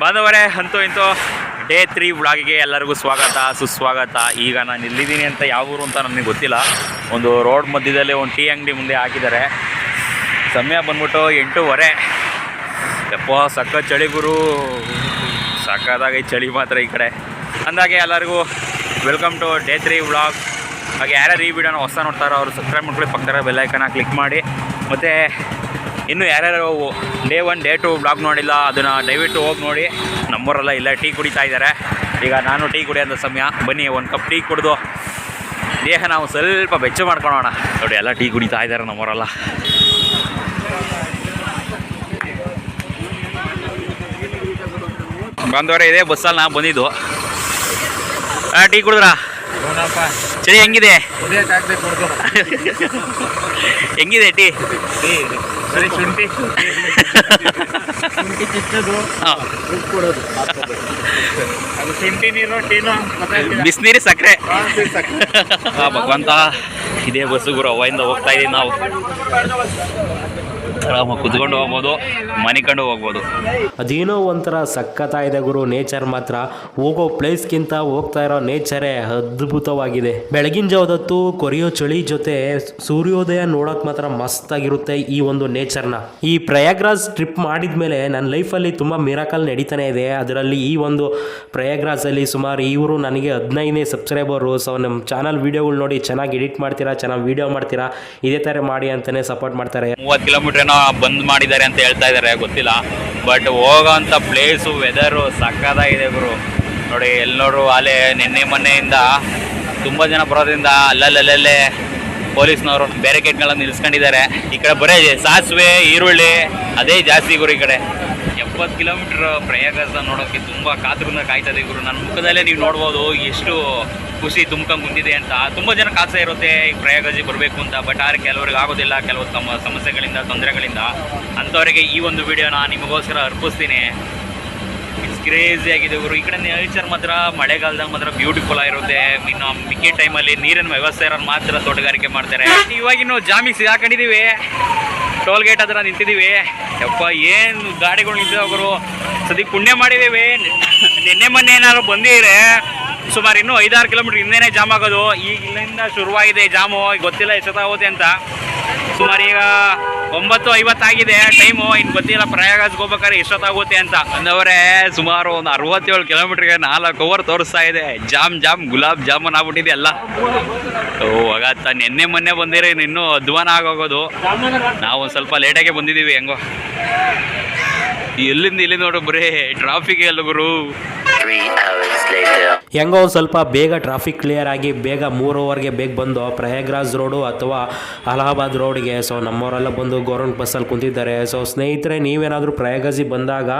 ಬಾಂಧವರೇ, ಅಂತೂ ಇಂತೂ ಡೇ ತ್ರೀ ವ್ಲಾಗಿಗೆ ಎಲ್ಲರಿಗೂ ಸ್ವಾಗತ, ಸುಸ್ವಾಗತ. ಈಗ ನಾನು ಇಲ್ಲಿದ್ದೀನಿ ಅಂತ ಯಾವ ಊರು ಅಂತ ನನಗೆ ಗೊತ್ತಿಲ್ಲ. ಒಂದು ರೋಡ್ ಮಧ್ಯದಲ್ಲಿ ಒಂದು ಟೀ ಅಂಗಡಿ ಮುಂದೆ ಹಾಕಿದ್ದಾರೆ. ಸಮಯ ಬಂದ್ಬಿಟ್ಟು ಎಂಟೂವರೆ. ಯಪ್ಪ ಸಕ್ಕ ಚಳಿಗುರು ಗುರು. ಸಕ್ಕದಾಗಿ ಚಳಿ ಮಾತ್ರ ಈ ಕಡೆ. ಅಂದಾಗೆ ಎಲ್ಲರಿಗೂ welcome to day three vlog. ಹಾಗೆ ಯಾರ್ಯಾರು ಈ ವಿಡಿಯೋನ ಹೊಸ ನೋಡ್ತಾರೋ ಅವರು ಸಬ್ಸ್ಕ್ರೈಬ್ ಮಾಡ್ಕೊಳ್ಳಿ, ಪಕ್ಕದ ಬೆಲ್ಲೈಕನ್ನ ಕ್ಲಿಕ್ ಮಾಡಿ. ಮತ್ತು ಇನ್ನು ಯಾರ್ಯಾರು day one day two blog ನೋಡಿಲ್ಲ ಅದನ್ನು ದಯವಿಟ್ಟು ಹೋಗಿ ನೋಡಿ. ನಮ್ಮೂರೆಲ್ಲ ಇಲ್ಲ ಟೀ ಕುಡಿತಾ ಇದ್ದಾರೆ. ಈಗ ನಾನು ಟೀ ಕುಡಿಯೋಂಥ ಸಮಯ. ಬನ್ನಿ ಒಂದು ಕಪ್ ಟೀ ಕುಡಿದು ದೇಹ ನಾವು ಸ್ವಲ್ಪ ಬೆಚ್ಚ ಮಾಡ್ಕೊಳೋಣ. ನೋಡಿ ಎಲ್ಲ ಟೀ ಕುಡಿತಾ ಇದ್ದಾರೆ ನಮ್ಮವರೆಲ್ಲ ಬಂದವರೆ ಇದೆ ಬಸ್ಸಲ್ಲಿ ನಾ ಬಂದಿದ್ದು. ಟೀ ಕುಡಿದ್ರಾ? ಸರಿ ಚಳಿ ಹೆಂಗಿದೆ ಹೆಂಗಿದೆ ಟೀ. ಸರಿ ಶುಂಠಿ ಶುಂಠಿ ಕಿಚ್ಚದು ಕೊಡೋದು ಅದು ಶುಂಠಿ ನೀರು ಟೀನು. ಬಿಸಿನೀರು ಸಕ್ಕರೆ ಭಗವಂತ ಇದೇ ಬಸ್ಸು ಗುರು ಅವಾಗಿಂದ ಹೋಗ್ತಾ ಇದೀವಿ ನಾವು ಆರಾಮಾಗಿ ಕುತ್ಕೊಂಡು ಹೋಗ್ಬೋದು ಮನಿಕೊಂಡು ಹೋಗ್ಬೋದು. ಅದೇನೋ ಒಂಥರ ಸಖತ್ತಾಗಿದೆ ಗುರು ನೇಚರ್ ಮಾತ್ರ. ಹೋಗೋ ಪ್ಲೇಸ್ಗಿಂತ ಹೋಗ್ತಾ ಇರೋ ನೇಚರೇ ಅದ್ಭುತವಾಗಿದೆ. ಬೆಳಗಿನ ಜಾವದತ್ತು ಕೊರಿಯೋ ಚಳಿ ಜೊತೆ ಸೂರ್ಯೋದಯ ನೋಡೋಕೆ ಮಾತ್ರ ಮಸ್ತಾಗಿರುತ್ತೆ ಈ ಒಂದು ನೇಚರ್ನ ಈ ಪ್ರಯಾಗ್ರಾಜ್ ಟ್ರಿಪ್ ಮಾಡಿದ್ಮೇಲೆ ನನ್ನ ಲೈಫಲ್ಲಿ ತುಂಬ ಮಿರಾಕಲ್ ನಡೀತಾನೆ ಇದೆ. ಅದರಲ್ಲಿ ಈ ಒಂದು ಪ್ರಯಾಗ್ರಾಜಲ್ಲಿ ಸುಮಾರು ಇವರು ನನಗೆ ಹದಿನೈದನೇ ಸಬ್ಸ್ಕ್ರೈಬರು ಸೊ ನಮ್ಮ ಚಾನಲ್ ವೀಡಿಯೋಗಳು ನೋಡಿ ಚೆನ್ನಾಗಿ ಎಡಿಟ್ ಮಾಡ್ತೀರಾ ಚೆನ್ನಾಗಿ ವೀಡಿಯೋ ಮಾಡ್ತೀರಾ ಇದೇ ಥರ ಮಾಡಿ ಅಂತಲೇ ಸಪೋರ್ಟ್ ಮಾಡ್ತಾರೆ. ಮೂವತ್ತು ಕಿಲೋಮೀಟರ್ ಏನೋ ಬಂದ್ ಮಾಡಿದ್ದಾರೆ ಅಂತ ಹೇಳ್ತಾ ಇದ್ದಾರೆ, ಗೊತ್ತಿಲ್ಲ. ಬಟ್ ಹೋಗೋಂಥ ಪ್ಲೇಸು ವೆದರು ಸಕ್ಕತ್ತಾಗಿದೆ ಗುರು. ನೋಡಿ ಎಲ್ಲಿ ನೋಡ್ರು ಅಲ್ಲೇ ನಿನ್ನೆ ಮೊನ್ನೆಯಿಂದ ತುಂಬ ಜನ ಬರೋದ್ರಿಂದ ಅಲ್ಲಲ್ಲಲ್ಲೇ ಪೊಲೀಸ್ನವರು ಬ್ಯಾರಿಕೇಡ್ಗಳನ್ನ ನಿಲ್ಸ್ಕೊಂಡಿದ್ದಾರೆ. ಈ ಕಡೆ ಬರೀ ಸಾಸಿವೆ, ಈರುಳ್ಳಿ, ಅದೇ ಜಾಸ್ತಿ ಗುರು ಈ ಕಡೆ. ಎಪ್ಪತ್ತು ಕಿಲೋಮೀಟ್ರ್ ಪ್ರಯಾಗಜ ನೋಡೋಕ್ಕೆ ತುಂಬ ಕಾತುರದಿಂದ ಕಾಯ್ತಾ ಗುರು. ನನ್ನ ಮುಖದಲ್ಲೇ ನೀವು ನೋಡ್ಬೋದು ಎಷ್ಟು ಖುಷಿ ತುಂಬ್ಕೊಂಡು ಕುಂತಿದೆ ಅಂತ. ತುಂಬ ಜನ ಕಾಸೆ ಇರುತ್ತೆ, ಈ ಪ್ರಯಾಗರಾಜಿಗೆ ಬರಬೇಕು ಅಂತ ಬಟ್ ಆದರೆ ಕೆಲವ್ರಿಗೆ ಆಗೋದಿಲ್ಲ ಕೆಲವು ತಮ್ಮ ಸಮಸ್ಯೆಗಳಿಂದ, ತೊಂದರೆಗಳಿಂದ. ಅಂಥವರಿಗೆ ಈ ಒಂದು ವಿಡಿಯೋನ ನಿಮಗೋಸ್ಕರ ಅರ್ಪಿಸ್ತೀನಿ. ಇಟ್ಸ್ ಕ್ರೇಜಿ ಆಗಿದೆ ಗುರು. ಈ ಕಡೆ ನೇಚರ್ ಮಾತ್ರ ಮಳೆಗಾಲದಾಗ ಮಾತ್ರ ಬ್ಯೂಟಿಫುಲ್ ಆಗಿರುತ್ತೆ. ಇನ್ನು ಮಿಕ್ಕಿ ಟೈಮಲ್ಲಿ ನೀರಿನ ವ್ಯವಸ್ಥೆ ಮಾತ್ರ ತೋಟಗಾರಿಕೆ ಮಾಡ್ತಾರೆ. ಇವಾಗಿನ್ನು ಜಾಮಿಗೆ ಸಿಗಾಕೊಂಡಿದ್ದೀವಿ ಟೋಲ್ ಗೇಟ್ ಹತ್ರ ನಿಂತಿದ್ದೀವಿ ಯಪ್ಪ, ಏನು ಗಾಡಿಗಳು ನಿಂತಿದ್ದಾವೆ ಗುರು? ಸದ್ಯ ಪುಣ್ಯ ಮಾಡಿದ್ದೀವಿ ನಿನ್ನೆ ಮೊನ್ನೆ ಏನಾದ್ರು ಬಂದಿದ್ರೆ ಸುಮಾರು ಇನ್ನೂ ಐದಾರು ಕಿಲೋಮೀಟ್ರ್ ಹಿಂದೆನೇ ಜಾಮ್ ಆಗೋದು. ಈಗ ಇಲ್ಲಿಂದ ಶುರುವಾಗಿದೆ ಜಾಮು. ಗೊತ್ತಿಲ್ಲ ಎಷ್ಟೊತ್ತಾಗುತ್ತೆ ಅಂತ. ಸುಮಾರು ಈಗ ಒಂಬತ್ತು ಐವತ್ತಾಗಿದೆ. ಟೈಮು ಇನ್ನು ಗೊತ್ತಿಲ್ಲ. ಪ್ರಯಾಗಕ್ಕೆ ಹೋಗ್ಬೇಕಾದ್ರೆ ಎಷ್ಟೊತ್ತಾಗುತ್ತೆ ಅಂತ. ಅಂದವರೇ ಸುಮಾರು ಒಂದು ಅರವತ್ತೇಳು ಕಿಲೋಮೀಟ್ರಿಗೆ ನಾಲ್ಕು ಓವರ್ ತೋರಿಸ್ತಾ ಇದೆ. ಜಾಮ್ ಜಾಮ್, ಗುಲಾಬ್ ಜಾಮೂನ್ ಆಗ್ಬಿಟ್ಟಿದೆ ಎಲ್ಲ. ಓ ಆಗತ್ತ ನಿನ್ನೆ ಮೊನ್ನೆ ಬಂದಿರಿ ಇನ್ನು ಅಧ್ವಾನ ಆಗೋಗೋದು. ನಾವು ಒಂದು ಸ್ವಲ್ಪ ಲೇಟಾಗೆ ಬಂದಿದ್ದೀವಿ ಹೆಂಗೋ. ಎಲ್ಲಿಂದ ಇಲ್ಲಿ ನೋಡು ಬರೀ ಟ್ರಾಫಿಕ್ ಎಲ್ಲ ಗುರು. ಹೆಂಗೋ ಒಂದು ಸ್ವಲ್ಪ ಬೇಗ ಟ್ರಾಫಿಕ್ ಕ್ಲಿಯರ್ ಆಗಿ ಬೇಗ ಮೂರು ಓವರ್ಗೆ ಬೇಗ ಬಂದು ಪ್ರಯಾಗ್ರಾಜ್ ರೋಡು ಅಥವಾ ಅಲಹಾಬಾದ್ ರೋಡ್ಗೆ ಸೊ ನಮ್ಮವರೆಲ್ಲ ಬಂದು ಗೌರ್ಮೆಂಟ್ ಬಸ್ಸಲ್ಲಿ ಕುಂತಿದ್ದಾರೆ. ಸೊ ಸ್ನೇಹಿತರೆ, ನೀವೇನಾದರೂ ಪ್ರಯಾಗರಾಜಿಗೆ ಬಂದಾಗ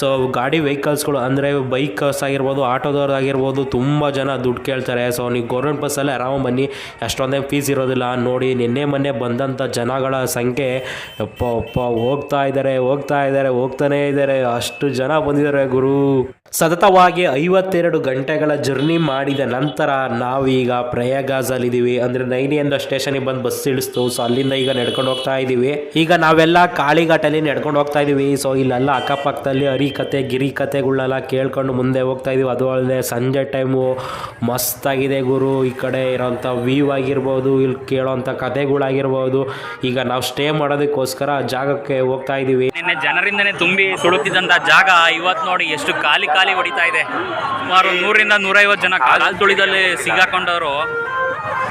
ಸೊ ಗಾಡಿ ವೆಹಿಕಲ್ಸ್ಗಳು ಅಂದರೆ ಬೈಕ್ಸ್ ಆಗಿರ್ಬೋದು ಆಟೋದವ್ರದ್ದಾಗಿರ್ಬೋದು ತುಂಬ ಜನ ದುಡ್ಡು ಕೇಳ್ತಾರೆ. ಸೊ ನೀವು ಗೌರ್ಮೆಂಟ್ ಬಸ್ಸಲ್ಲೇ ಆರಾಮ ಬನ್ನಿ. ಅಷ್ಟೊಂದೇನು ಫೀಸ್ ಇರೋದಿಲ್ಲ. ನೋಡಿ, ನಿನ್ನೆ ಮೊನ್ನೆ ಬಂದಂಥ ಜನಗಳ ಸಂಖ್ಯೆ ಹೋಗ್ತಾ ಇದ್ದಾರೆ ಹೋಗ್ತಾ ಇದ್ದಾರೆ, ಹೋಗ್ತಾನೇ ಇದ್ದಾರೆ. ಅಷ್ಟು ಜನ ಬಂದಿದ್ದಾರೆ ಗುರು. ಸತತವಾಗಿ ಐವತ್ತೆರಡು ಗಂಟೆಗಳ ಜರ್ನಿ ಮಾಡಿದ ನಂತರ ನಾವೀಗ ಪ್ರಯಾಗಾಜಲ್ಲಿದ್ದೀವಿ. ಅಂದರೆ ನೈನಿಯಿಂದ ಸ್ಟೇಷನಿಗೆ ಬಂದು ಬಸ್ ಇಳಿಸ್ತು. ಸೊ ಅಲ್ಲಿಂದ ಈಗ ನಡ್ಕೊಂಡು ಹೋಗ್ತಾ ಇದ್ದೀವಿ. ಈಗ ನಾವೆಲ್ಲ ಕಾಳಿಘಾಟಲ್ಲಿ ನಡ್ಕೊಂಡು ಹೋಗ್ತಾ ಇದ್ದೀವಿ. ಸೊ ಇಲ್ಲೆಲ್ಲ ಅಕ್ಕಪಕ್ಕದಲ್ಲಿ ಹರಿಕತೆ ಗಿರಿಕತೆಗಳನ್ನೆಲ್ಲ ಕೇಳ್ಕೊಂಡು ಮುಂದೆ ಹೋಗ್ತಾ ಇದೀವಿ ಅದು ಅಲ್ಲದೆ ಸಂಜೆ ಟೈಮು ಮಸ್ತಾಗಿದೆ ಗುರು. ಈ ಕಡೆ ಇರೋಂಥ ವ್ಯೂ ಆಗಿರ್ಬೋದು, ಇಲ್ಲಿ ಕೇಳೋಂಥ ಕತೆಗಳಾಗಿರ್ಬೋದು ಈಗ ನಾವು ಸ್ಟೇ ಮಾಡೋದಕ್ಕೋಸ್ಕರ ಜಾಗಕ್ಕೆ ಹೋಗ್ತಾ ಇದ್ದೀವಿ. ಜನರಿಂದನೇ ತುಂಬಿ ತುಳುತ್ತಿದ್ದಂಥ ಜಾಗ, ಇವತ್ತು ನೋಡಿ ಎಷ್ಟು ಖಾಲಿ ಹೊಡಿತಾ ಇದೆ. ಸುಮಾರು ನೂರಿಂದ ನೂರೈವತ್ತು ಜನ ಕಾಲು ತುಳಿದಲ್ಲಿ ಸಿಗಾಕೊಂಡವರು.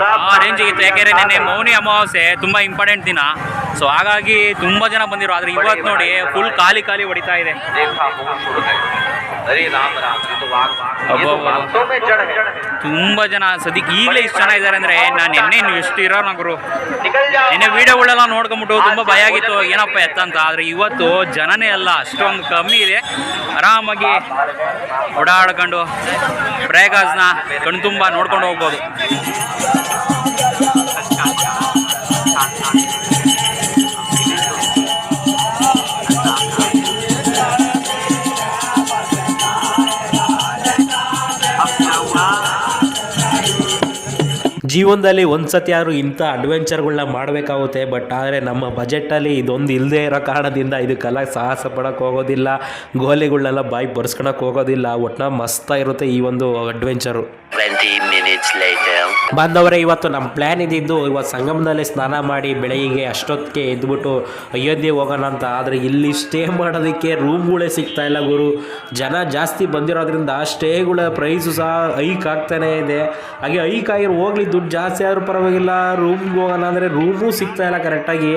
ಆ ರೇಂಜ್ ಇತ್ತು ಯಾಕೆಂದರೆ ನಿನ್ನೆ ಮೌನಿ ಅಮಾವಾಸ್ಯೆ, ತುಂಬ ಇಂಪಾರ್ಟೆಂಟ್ ದಿನ. ಸೊ ಹಾಗಾಗಿ ತುಂಬ ಜನ ಬಂದಿರೋ, ಆದರೆ ಇವತ್ತು ನೋಡಿ ಫುಲ್ ಖಾಲಿ ಖಾಲಿ ಹೊಡಿತಾ ಇದೆ. ತುಂಬ ಜನ ಸದ್ಯಕ್ಕೆ ಈಗಲೇ ಇಷ್ಟು ಜನ ಇದ್ದಾರೆ ಅಂದ್ರೆ ನಾನು ಎಣ್ಣೆ ಎಷ್ಟು ಇರೋ ಗುರು. ನಿನ್ನೆ ವಿಡಿಯೋಗಳೆಲ್ಲ ನೋಡ್ಕೊಂಬಿಟ್ಟು ತುಂಬಾ ಭಯ ಆಗಿತ್ತು. ಏನಪ್ಪ ಎತ್ತ ಅಂತ. ಆದ್ರೆ ಇವತ್ತು ಜನನೇ ಅಲ್ಲ ಅಷ್ಟೊಂದು ಕಮ್ಮಿ ಇದೆ. ಆರಾಮಾಗಿ ಓಡಾಡ್ಕೊಂಡು ಪ್ರಯಾಗಾಜ್ನ ಕಣ್ತುಂಬ ನೋಡ್ಕೊಂಡು ಹೋಗ್ಬೋದು. ಜೀವನದಲ್ಲಿ ಒಂದ್ಸತಿ ಯಾರು ಇಂಥ ಅಡ್ವೆಂಚರ್ಗಳನ್ನ ಮಾಡಬೇಕಾಗುತ್ತೆ ಬಟ್ ಆದರೆ ನಮ್ಮ ಬಜೆಟಲ್ಲಿ ಇದೊಂದು ಇಲ್ಲದೆ ಇರೋ ಕಾರಣದಿಂದ ಇದಕ್ಕೆಲ್ಲ ಸಾಹಸ ಪಡೋಕ್ಕೆ ಹೋಗೋದಿಲ್ಲ ಗೋಲಿಗಳನ್ನೆಲ್ಲ ಬಾಯಿ ಬರ್ಸ್ಕೊಳಕ್ಕೆ ಹೋಗೋದಿಲ್ಲ ಒಟ್ಟಿನ ಮಸ್ತಾಗಿರುತ್ತೆ ಈ ಒಂದು ಅಡ್ವೆಂಚರು 20 ಮಿನಿಟ್ಸ್ later. ಬಾಂಧವರೇ, ಇವತ್ತು ನಮ್ಮ ಪ್ಲ್ಯಾನ್ ಇದ್ದಿದ್ದು ಇವತ್ತು ಸಂಗಮದಲ್ಲಿ ಸ್ನಾನ ಮಾಡಿ ಬೆಳಗ್ಗೆ ಅಷ್ಟೊತ್ತಿಗೆ ಎದ್ಬಿಟ್ಟು ಅಯೋಧ್ಯೆ ಹೋಗೋಣ ಅಂತ. ಆದರೆ ಇಲ್ಲಿ ಸ್ಟೇ ಮಾಡೋದಕ್ಕೆ ರೂಮ್ಗಳೇ ಸಿಗ್ತಾ ಇಲ್ಲ ಗುರು. ಜನ ಜಾಸ್ತಿ ಬಂದಿರೋದ್ರಿಂದ ಸ್ಟೇಗಳ ಪ್ರೈಸು ಸಹ ಹೈಕ್ ಆಗ್ತಾನೇ ಇದೆ. ಹಾಗೆ ಹೈಕ್ ಆಗಿರೋ ಹೋಗ್ಲಿ, ದುಡ್ಡು ಜಾಸ್ತಿ ಆದರೂ ಪರವಾಗಿಲ್ಲ. ರೂಮ್ಗೆ ಹೋಗೋಣ ಅಂದರೆ ರೂಮೂ ಸಿಗ್ತಾ ಇಲ್ಲ ಕರೆಕ್ಟಾಗಿ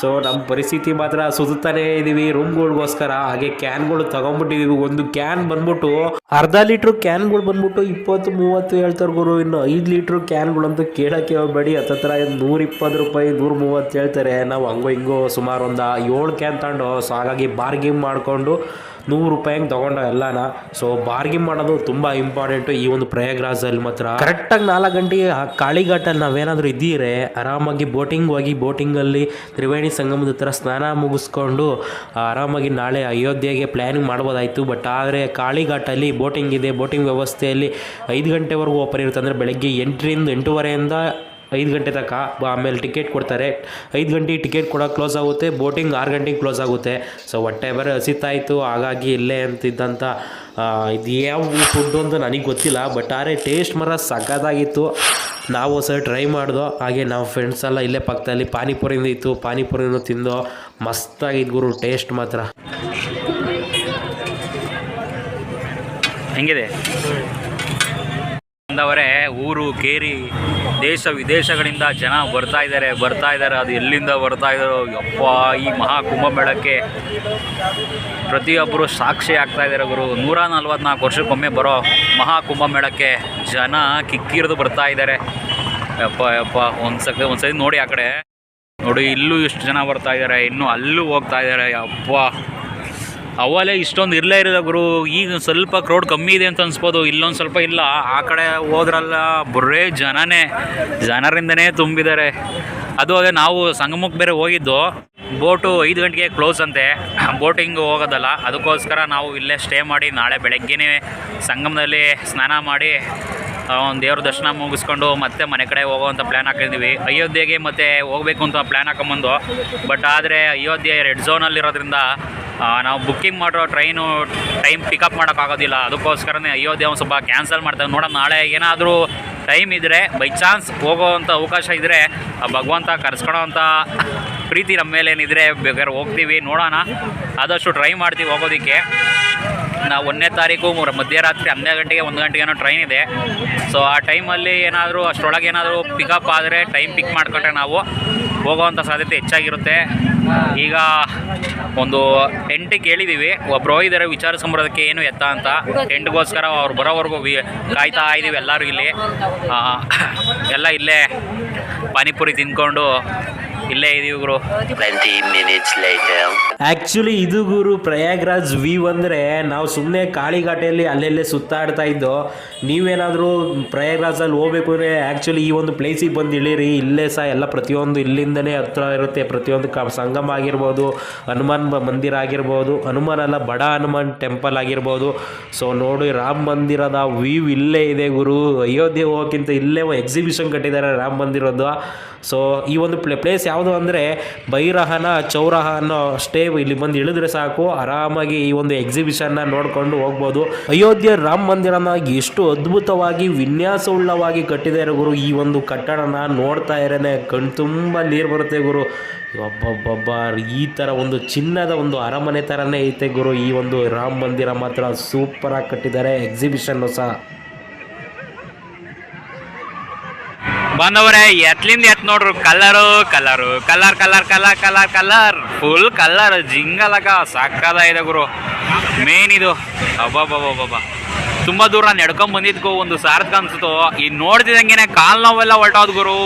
ಸೊ ನಮ್ಮ ಪರಿಸ್ಥಿತಿ ಮಾತ್ರ ಸುತ್ತಾನೆ ಇದ್ದೀವಿ ರೂಮ್ಗಳಿಗೋಸ್ಕರ ಹಾಗೆ ಕ್ಯಾನ್ಗಳು ತಗೊಂಡ್ಬಿಟ್ಟಿದೀವಿ. ಒಂದು ಕ್ಯಾನ್ ಬಂದ್ಬಿಟ್ಟು, ಅರ್ಧ ಲೀಟ್ರ್ ಕ್ಯಾನ್ಗಳು ಬಂದ್ಬಿಟ್ಟು ಇಪ್ಪತ್ತು ಮೂವತ್ತು ಹೇಳ್ತಾರೆ ಗುರು, ಇನ್ನು ಐದು ಲೀಟ್ರ್ ಕ್ಯಾನ್ಗಳಂತೂ ಕೇಳೋಕ್ಕೆ ಹೋಗ್ಬೇಡಿ. ಹತ್ತತ್ರ ನೂರ ಇಪ್ಪತ್ತು ರೂಪಾಯಿ ನೂರ ಮೂವತ್ತು ಹೇಳ್ತಾರೆ. ನಾವು ಹಂಗೋ ಹಿಂಗೋ ಸುಮಾರು ಒಂದು ಏಳು ಕ್ಯಾನ್ ತಗೊಂಡು, ಸೊ ಹಾಗಾಗಿ ಬಾರ್ಗಿಂಗ್ ಮಾಡಿಕೊಂಡು ನೂರು ರೂಪಾಯಿಗೆ ತೊಗೊಂಡು ಎಲ್ಲನ. ಸೊ ಬಾರ್ಗಿಂಗ್ ಮಾಡೋದು ತುಂಬ ಇಂಪಾರ್ಟೆಂಟು ಈ ಒಂದು ಪ್ರಯಾಗ್ರಾಜಲ್ಲಿ ಮಾತ್ರ. ಕರೆಕ್ಟಾಗಿ ನಾಲ್ಕು ಗಂಟೆಗೆ ಆ ಕಾಳಿಘಾಟಲ್ಲಿ ನಾವೇನಾದರೂ ಇದ್ದೀರೆ, ಆರಾಮಾಗಿ ಬೋಟಿಂಗ್ ಹೋಗಿ ಬೋಟಿಂಗಲ್ಲಿ ತ್ರಿವೇಣಿ ಸಂಗಮದ ಹತ್ರ ಸ್ನಾನ ಮುಗಿಸ್ಕೊಂಡು, ಆರಾಮಾಗಿ ನಾಳೆ ಅಯೋಧ್ಯೆಗೆ ಪ್ಲ್ಯಾನಿಂಗ್ ಮಾಡ್ಬೋದಾಯಿತು. ಬಟ್ ಆದರೆ ಕಾಳಿಘಾಟಲ್ಲಿ ಬೋಟಿಂಗ್ ಇದೆ ಬೋಟಿಂಗ್ ವ್ಯವಸ್ಥೆಯಲ್ಲಿ ಐದು ಗಂಟೆವರೆಗೂ ಓಪನ್ ಇರುತ್ತೆ. ಅಂದರೆ ಬೆಳಗ್ಗೆ ಎಂಟರಿಂದ ಎಂಟೂವರೆಯಿಂದ ಐದು ಗಂಟೆ ತನಕ ಆಮೇಲೆ ಟಿಕೆಟ್ ಕೊಡ್ತಾರೆ. ಐದು ಗಂಟೆಗೆ ಟಿಕೆಟ್ ಕೊಡೋಕೆ ಕ್ಲೋಸ್ ಆಗುತ್ತೆ. ಬೋಟಿಂಗ್ ಆರು ಗಂಟೆಗೆ ಕ್ಲೋಸ್ ಆಗುತ್ತೆ. ಸೊ ಹೊಟ್ಟೆ ಬೇರೆ ಹಸಿತಾಯಿತು. ಹಾಗಾಗಿ ಇಲ್ಲೇ ಅಂತಿದ್ದಂಥ ಇದು ಯಾವ ಫುಡ್ಡು ಅಂತ ನನಗೆ ಗೊತ್ತಿಲ್ಲ. ಬಟ್ ಆದರೆ ಟೇಸ್ಟ್ ಮರ ಸಖತ್ತಾಗಿತ್ತು. ನಾವು ಸರ್ ಟ್ರೈ ಮಾಡಿದೋ, ಹಾಗೆ ನಾವು ಫ್ರೆಂಡ್ಸ್ ಎಲ್ಲ ಇಲ್ಲೇ ಪಕ್ಕದಲ್ಲಿ ಪಾನಿಪುರಿಂದ ಇತ್ತು. ಪಾನಿಪುರಿನೂ ತಿಂದೋ ಮಸ್ತಾಗಿದ್ದು ಗುರು ಟೇಸ್ಟ್ ಮಾತ್ರ. ಹೆಂಗಿದೆ? ಬಂದವರೇ, ಊರು ಕೇರಿ, ದೇಶ ವಿದೇಶಗಳಿಂದ ಜನ ಬರ್ತಾ ಇದ್ದಾರೆ ಬರ್ತಾ ಇದ್ದಾರೆ, ಅದು ಎಲ್ಲಿಂದ ಬರ್ತಾ ಇದ್ದಾರೋ, ಯಪ್ಪ, ಈ ಮಹಾ ಕುಂಭಮೇಳಕ್ಕೆ ಪ್ರತಿಯೊಬ್ಬರು ಸಾಕ್ಷಿ ಆಗ್ತಾ ಇದ್ದಾರೆ ಗುರು. ನೂರ ನಲ್ವತ್ನಾಲ್ಕು ವರ್ಷಕ್ಕೊಮ್ಮೆ ಬರೋ ಮಹಾ ಕುಂಭಮೇಳಕ್ಕೆ ಜನ ಕಿಕ್ಕಿರಿದು ಬರ್ತಾ ಇದ್ದಾರೆ. ಯಪ್ಪ ಯಪ್ಪ, ಒಂದು ಸತಿ ಸತಿ ನೋಡಿ ಆ ಕಡೆ. ನೋಡಿ, ಇಲ್ಲೂ ಇಷ್ಟು ಜನ ಬರ್ತಾ ಇದ್ದಾರೆ, ಇನ್ನು ಅಲ್ಲೂ ಹೋಗ್ತಾ ಇದ್ದಾರೆ. ಯಪ್ಪ. ಅವಲೇ ಇಷ್ಟೊಂದು ಇರಲೇ ಇರಲಿಲ್ಲ ಗುರು. ಈಗ ಸ್ವಲ್ಪ ಕ್ರೌಡ್ ಕಮ್ಮಿ ಇದೆ ಅಂತ ಅನ್ಸ್ಬೋದು. ಇಲ್ಲೊಂದು ಸ್ವಲ್ಪ ಇಲ್ಲ. ಆ ಕಡೆ ಹೋದ್ರಲ್ಲ ಬರೇ ಜನನೇ. ಜನರಿಂದನೇ ತುಂಬಿದ್ದಾರೆ. ಅದು ಅದೇ ನಾವು ಸಂಗಮಕ್ಕೆ ಬೇರೆ ಹೋಗಿದ್ದು. ಬೋಟು ಐದು ಗಂಟೆಗೆ ಕ್ಲೋಸ್ ಅಂತೆ. ಬೋಟಿಂಗ್ ಹೋಗೋದಲ್ಲ. ಅದಕ್ಕೋಸ್ಕರ ನಾವು ಇಲ್ಲೇ ಸ್ಟೇ ಮಾಡಿ ನಾಳೆ ಬೆಳಗ್ಗೆನೇ ಸಂಗಮದಲ್ಲಿ ಸ್ನಾನ ಮಾಡಿ ಒಂದು ದೇವ್ರ ದರ್ಶನ ಮುಗಿಸ್ಕೊಂಡು ಮತ್ತೆ ಮನೆ ಕಡೆ ಹೋಗೋವಂಥ ಪ್ಲ್ಯಾನ್ ಹಾಕಿದ್ದೀವಿ. ಅಯೋಧ್ಯೆಗೆ ಮತ್ತೆ ಹೋಗಬೇಕು ಅಂತ ಪ್ಲ್ಯಾನ್ ಹಾಕೊಂಬಂದು ಬಟ್ ಆದರೆ ಅಯೋಧ್ಯೆ ರೆಡ್ ಝೋನಲ್ಲಿರೋದ್ರಿಂದ ನಾವು ಬುಕ್ಕಿಂಗ್ ಮಾಡಿರೋ ಟ್ರೈನು ಟೈಮ್ ಪಿಕಪ್ ಮಾಡೋಕ್ಕಾಗೋದಿಲ್ಲ ಅದಕ್ಕೋಸ್ಕರನೇ ಅಯೋಧ್ಯೆ ಒಂದು ಸ್ವಲ್ಪ ಕ್ಯಾನ್ಸಲ್ ಮಾಡ್ತೇವೆ ನೋಡೋಣ, ನಾಳೆ ಏನಾದರೂ ಟೈಮ್ ಇದ್ದರೆ ಬೈ ಚಾನ್ಸ್ ಹೋಗೋವಂಥ ಅವಕಾಶ ಇದ್ದರೆ ಭಗವಂತ ಕರೆಸ್ಕೊಳೋವಂಥ ಪ್ರೀತಿ ನಮ್ಮ ಮೇಲೆ ಏನಿದ್ರೆ ಬೇಕಾದ್ರೆ ಹೋಗ್ತೀವಿ, ನೋಡೋಣ. ಆದಷ್ಟು ಟ್ರೈ ಮಾಡ್ತೀವಿ ಹೋಗೋದಕ್ಕೆ. ನಾವು ಒಂದನೇ ತಾರೀಕು ಮೂರು ಮಧ್ಯರಾತ್ರಿ ಹನ್ನೆರಡು ಗಂಟೆಗೆ ಒಂದು ಗಂಟೆಗೆ ಏನೋ ಟ್ರೈನ್ ಇದೆ. ಸೊ ಆ ಟೈಮಲ್ಲಿ ಏನಾದರೂ, ಅಷ್ಟರೊಳಗೆ ಏನಾದರೂ ಪಿಕಪ್ ಆದರೆ ಟೈಮ್ ಪಿಕ್ ಮಾಡಿಕೊಂಡ್ರೆ ನಾವು ಹೋಗುವಂಥ ಸಾಧ್ಯತೆ ಹೆಚ್ಚಾಗಿರುತ್ತೆ. ಈಗ ಒಂದು ಟೆಂಟಿಗೆ ಕೇಳಿದ್ದೀವಿ ಒಬ್ರು ಹೋಗಿದ್ದಾರೆ ವಿಚಾರಿಸ್ಕೊಂಬರೋದಕ್ಕೆ ಏನು ಎತ್ತ ಅಂತ. ಟೆಂಟ್ಗೋಸ್ಕರ ಅವ್ರು ಬರೋವರೆಗೂ ಕಾಯ್ತಾ ಇದ್ದೀವಿ ಎಲ್ಲರೂ ಇಲ್ಲಿ. ಎಲ್ಲ ಇಲ್ಲೇ ಪಾನಿಪುರಿ ತಿಂದ್ಕೊಂಡು ಇಲ್ಲೇ ಇದೀವಿ ಗುರು. 20 minutes later. ಆ್ಯಕ್ಚುಲಿ ಇದು ಗುರು ಪ್ರಯಾಗ್ರಾಜ್ ವ್ಯೂ ಅಂದ್ರೆ ನಾವು ಸುಮ್ಮನೆ ಕಾಳಿಘಾಟೆಯಲ್ಲಿ ಅಲ್ಲೆಲ್ಲೇ ಸುತ್ತಾಡ್ತಾ ಇದ್ದೋ, ನೀವೇನಾದರೂ ಪ್ರಯಾಗ್ರಾಜಲ್ಲಿ ಹೋಗ್ಬೇಕು ಅಂದ್ರೆ ಆ್ಯಕ್ಚುಲಿ ಈ ಒಂದು ಪ್ಲೇಸಿಗೆ ಬಂದು ಇಳಿರಿ. ಇಲ್ಲೇ ಸಹ ಎಲ್ಲ ಪ್ರತಿಯೊಂದು ಇಲ್ಲಿಂದನೇ ಹತ್ರ ಇರುತ್ತೆ. ಪ್ರತಿಯೊಂದು ಕ ಸಂಗಮ ಆಗಿರ್ಬೋದು, ಹನುಮಾನ್ ಮಂದಿರ ಆಗಿರ್ಬೋದು, ಹನುಮಾನ್ ಅಲ್ಲ, ಬಡ ಹನುಮಾನ್ ಟೆಂಪಲ್ ಆಗಿರ್ಬೋದು. ಸೊ ನೋಡಿ ರಾಮ ಮಂದಿರದ ವ್ಯೂ ಇಲ್ಲೇ ಇದೆ ಗುರು. ಅಯೋಧ್ಯೆ ಹೋಗೋಕ್ಕಿಂತ ಇಲ್ಲೇ ಎಕ್ಸಿಬಿಷನ್ ಕಟ್ಟಿದ್ದಾರೆ ರಾಮ ಮಂದಿರದ್ದು. ಸೊ ಈ ಒಂದು ಪ್ಲೇ ಪ್ಲೇಸ್ ಯಾವುದು ಅಂದರೆ ಬೈರಹನ, ಚೌರಹ ಅನ್ನೋ ಸ್ಟೇ ಇಲ್ಲಿ ಬಂದು ಇಳಿದ್ರೆ ಸಾಕು. ಆರಾಮಾಗಿ ಈ ಒಂದು ಎಕ್ಸಿಬಿಷನ್ನ ನೋಡಿಕೊಂಡು ಹೋಗ್ಬೋದು. ಅಯೋಧ್ಯೆ ರಾಮ ಮಂದಿರನ ಎಷ್ಟು ಅದ್ಭುತವಾಗಿ, ವಿನ್ಯಾಸವುಳ್ಳವಾಗಿ ಕಟ್ಟಿದ್ದಾರೆ ಗುರು. ಈ ಒಂದು ಕಟ್ಟಡನ ನೋಡ್ತಾ ಇರೋನೆ ಕಣ್ ತುಂಬ ನೀರು ಬರುತ್ತೆ ಗುರು. ಒಬ್ಬೊಬ್ಬೊಬ್ಬ ಈ ಥರ ಒಂದು ಚಿನ್ನದ ಒಂದು ಅರಮನೆ ಥರನೇ ಐತೆ ಗುರು. ಈ ಒಂದು ರಾಮ ಮಂದಿರ ಮಾತ್ರ ಸೂಪರಾಗಿ ಕಟ್ಟಿದ್ದಾರೆ. ಎಕ್ಸಿಬಿಷನ್ನು ಸಹ. ಬಂದವರೇ, ಎತ್ಲಿಂದ ಎತ್ ನೋಡ್ರು colour colour colour colour colour colour colour full colour ಜಿಂಗಲಕ ಸಕ್ಕದ ಇದೆ ಗುರು. ಮೇನ್ ಇದು. ಅಬ್ಬಬ್ಬಬ್ಬಬ್ಬ ತುಂಬ ದೂರ ನಡ್ಕೊಂಡ್ ಬಂದಿದ್ಕು, ಒಂದು ಸಾರ್ಥಕ ಅನ್ಸುತ್ತೋ. ಈ ನೋಡ್ತಿದಂಗೆನೆ ಕಾಲ್ ನೋವೆಲ್ಲ ಹೊರಟೋದ್ ಗುರು.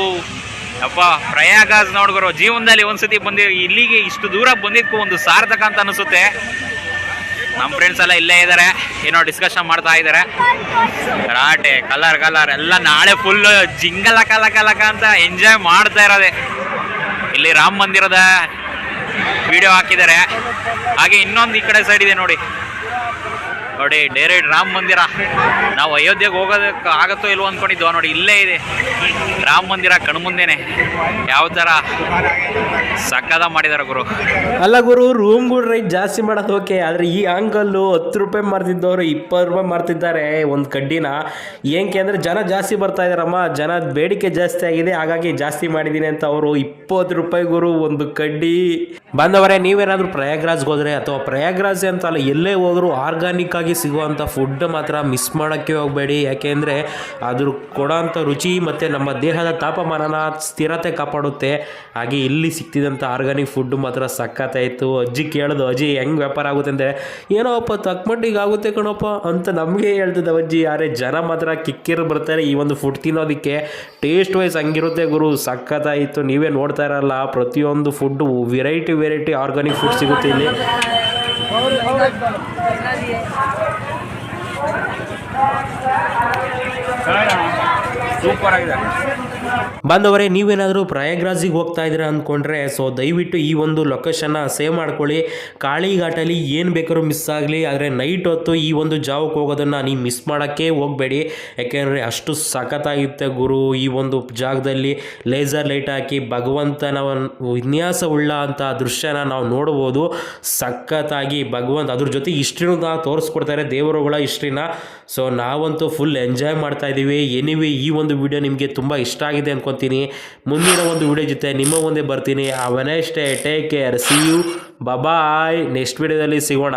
ಅಪ್ಪ ಪ್ರಯಾಗಾಜ್ ನೋಡ್ಗುರು ಜೀವನದಲ್ಲಿ ಒಂದ್ಸತಿ ಬಂದಿ, ಇಲ್ಲಿಗೆ ಇಷ್ಟು ದೂರ ಬಂದಿದ್ಕು, ಒಂದು ಸಾರ್ಥಕ ಅಂತ ಅನಿಸುತ್ತೆ. ನಮ್ಮ ಫ್ರೆಂಡ್ಸ್ ಎಲ್ಲ ಇಲ್ಲೇ ಇದ್ದಾರೆ ಏನೋ ಡಿಸ್ಕಷನ್ ಮಾಡ್ತಾ ಇದ್ದಾರೆ ರಾಟೆ ಕಲರ್ ಕಲರ್ ಎಲ್ಲ ನಾಳೆ ಫುಲ್ ಜಿಂಗಲ, ಕಲ, ಕಲಕ ಅಂತ ಎಂಜಾಯ್ ಮಾಡ್ತಾ ಇರೋದೆ. ಇಲ್ಲಿ ರಾಮ ಮಂದಿರದ ವಿಡಿಯೋ ಹಾಕಿದ್ದಾರೆ. ಹಾಗೆ ಇನ್ನೊಂದು ಈ ಕಡೆ ಸೈಡ್ ಇದೆ ನೋಡಿ. ನೋಡಿ ಡೈರೆಕ್ಟ್ ರಾಮ ಮಂದಿರ. ನಾವು ಅಯೋಧ್ಯೆಗೆ ಹೋಗೋದಕ್ಕೆ ಆಗತ್ತೋ ಇಲ್ವೋ ಅಂದ್ಕೊಂಡಿದ್ವು ನೋಡಿ, ಇಲ್ಲೇ ಇದೆ. ರಾಮ ಮಂದಿರ ಕಣ್ಮುಂದೆನೆ ಯಾವ ಥರ ಸಕ್ಕದ ಮಾಡಿದಾರೆ ಗುರು. ಅಲ್ಲ ಗುರು ರೂಮ್ಗಳು ರೈಟ್ ಜಾಸ್ತಿ ಮಾಡೋದು ಓಕೆ ಆದರೆ ಈ ಆಂಗಲ್ಲು ಹತ್ತು ರೂಪಾಯಿ ಮಾರ್ತಿದ್ದವರು, ಇಪ್ಪತ್ತು ರೂಪಾಯಿ ಮಾರ್ತಿದ್ದಾರೆ, ಒಂದು ಕಡ್ಡಿನ. ಏನಕ್ಕೆ ಅಂದರೆ ಜನ ಜಾಸ್ತಿ ಬರ್ತಾ ಇದ್ದಾರಮ್ಮ ಜನ ಬೇಡಿಕೆ ಜಾಸ್ತಿ ಆಗಿದೆ, ಹಾಗಾಗಿ ಜಾಸ್ತಿ ಮಾಡಿದ್ದೀನಿ ಅಂತ ಅವರು ಇಪ್ಪತ್ತು ರೂಪಾಯಿ ಗುರು, ಒಂದು ಕಡ್ಡಿ. ಬಂದವರೇ, ನೀವೇನಾದರೂ ಪ್ರಯಾಗ್ರಾಜ್ಗೆ ಹೋದರೆ ಅಥವಾ ಪ್ರಯಾಗ್ರಾಜ್ ಅಂತ ಅಲ್ಲ, ಎಲ್ಲೇ ಹೋದರೂ ಆರ್ಗಾನಿಕ್ ಆಗಿ ಸಿಗುವಂಥ ಫುಡ್ ಮಾತ್ರ ಮಿಸ್ ಮಾಡೋಕ್ಕೆ ಹೋಗಬೇಡಿ. ಯಾಕೆಂದರೆ ಅದ್ರ ಕೊಡೋಂಥ ರುಚಿ ಮತ್ತು ನಮ್ಮ ದೇಹದ ತಾಪಮಾನನ ಸ್ಥಿರತೆ ಕಾಪಾಡುತ್ತೆ. ಹಾಗೆ ಇಲ್ಲಿ ಸಿಕ್ತಿದ್ದಂಥ ಆರ್ಗಾನಿಕ್ ಫುಡ್ ಮಾತ್ರ ಸಖತ್ತಾಯಿತು. ಅಜ್ಜಿ ಕೇಳೋದು, ಅಜ್ಜಿ, ಹೆಂಗೆ ವ್ಯಾಪಾರ ಆಗುತ್ತೆ? ಅಂದರೆ ಏನೋಪ್ಪ ತಕ್ಕಮಟ್ಟಿಗೆ ಆಗುತ್ತೆ ಕಣಪ್ಪ ಅಂತ ನಮಗೆ ಹೇಳ್ತದೆ ಅಜ್ಜಿ. ಯಾರೇ ಜನ ಮಾತ್ರ ಕಿಕ್ಕಿರು ಬರ್ತಾರೆ ಈ ಒಂದು ಫುಡ್ ತಿನ್ನೋದಕ್ಕೆ. ಟೇಸ್ಟ್ ವೈಸ್ ಹಂಗಿರುತ್ತೆ ಗುರು, ಸಖತ್ತಾಯಿತು. ನೀವೇ ನೋಡ್ತಾ ಇರಲ್ಲ, ಪ್ರತಿಯೊಂದು food variety variety organic food ಸಿಗುತ್ತೆ ಇಲ್ಲಿ. ಸೂಪರ್ ಆಗಿದೆ. ಬಾಂಧವರೇ, ನೀವೇನಾದರೂ ಪ್ರಯಾಗ್ರಾಜಿಗೆ ಹೋಗ್ತಾ ಇದ್ದೀರಾ ಅಂದ್ಕೊಂಡ್ರೆ ಸೊ ದಯವಿಟ್ಟು ಈ ಒಂದು ಲೊಕೇಶನ್ನ ಸೇವ್ ಮಾಡ್ಕೊಳ್ಳಿ. ಕಾಳಿಘಾಟಲ್ಲಿ ಏನು ಬೇಕಾದ್ರೂ ಮಿಸ್ ಆಗಲಿ, ಆದರೆ ನೈಟ್ ಹೊತ್ತು ಈ ಒಂದು ಜಾವಕ್ಕೆ ಹೋಗೋದನ್ನು ನೀವು ಮಿಸ್ ಮಾಡೋಕ್ಕೆ ಹೋಗಬೇಡಿ. ಯಾಕೆಂದರೆ ಅಷ್ಟು ಸಖತ್ತಾಗಿತ್ತೆ ಗುರು ಈ ಒಂದು ಜಾಗದಲ್ಲಿ. ಲೇಸರ್ ಲೈಟ್ ಹಾಕಿ ಭಗವಂತನ ವಿನ್ಯಾಸ ಉಳ್ಳ ಅಂತ ದೃಶ್ಯನ ನಾವು ನೋಡ್ಬೋದು. ಸಖತ್ತಾಗಿ ಭಗವಂತ ಅದ್ರ ಜೊತೆ ಹಿಸ್ಟ್ರಿನ ತೋರಿಸ್ಕೊಡ್ತಾರೆ, ದೇವರುಗಳ ಹಿಸ್ಟ್ರಿನ. ಸೊ ನಾವಂತೂ ಫುಲ್ ಎಂಜಾಯ್ ಮಾಡ್ತಾ ಇದ್ದೀವಿ ಎನಿವೆ ಈ ಒಂದು ವಿಡಿಯೋ ನಿಮಗೆ ತುಂಬ ಇಷ್ಟ ಆಗಿದೆ ಅಂದ್ಕೊತೀನಿ ಮುಂದಿನ ಒಂದು ವಿಡಿಯೋ ಜೊತೆ ನಿಮ್ಮ ಮುಂದೆ ಬರ್ತೀನಿ. ಅವನಷ್ಟೇ take care see you bye bye next ವಿಡಿಯೋದಲ್ಲಿ ಸಿಗೋಣ.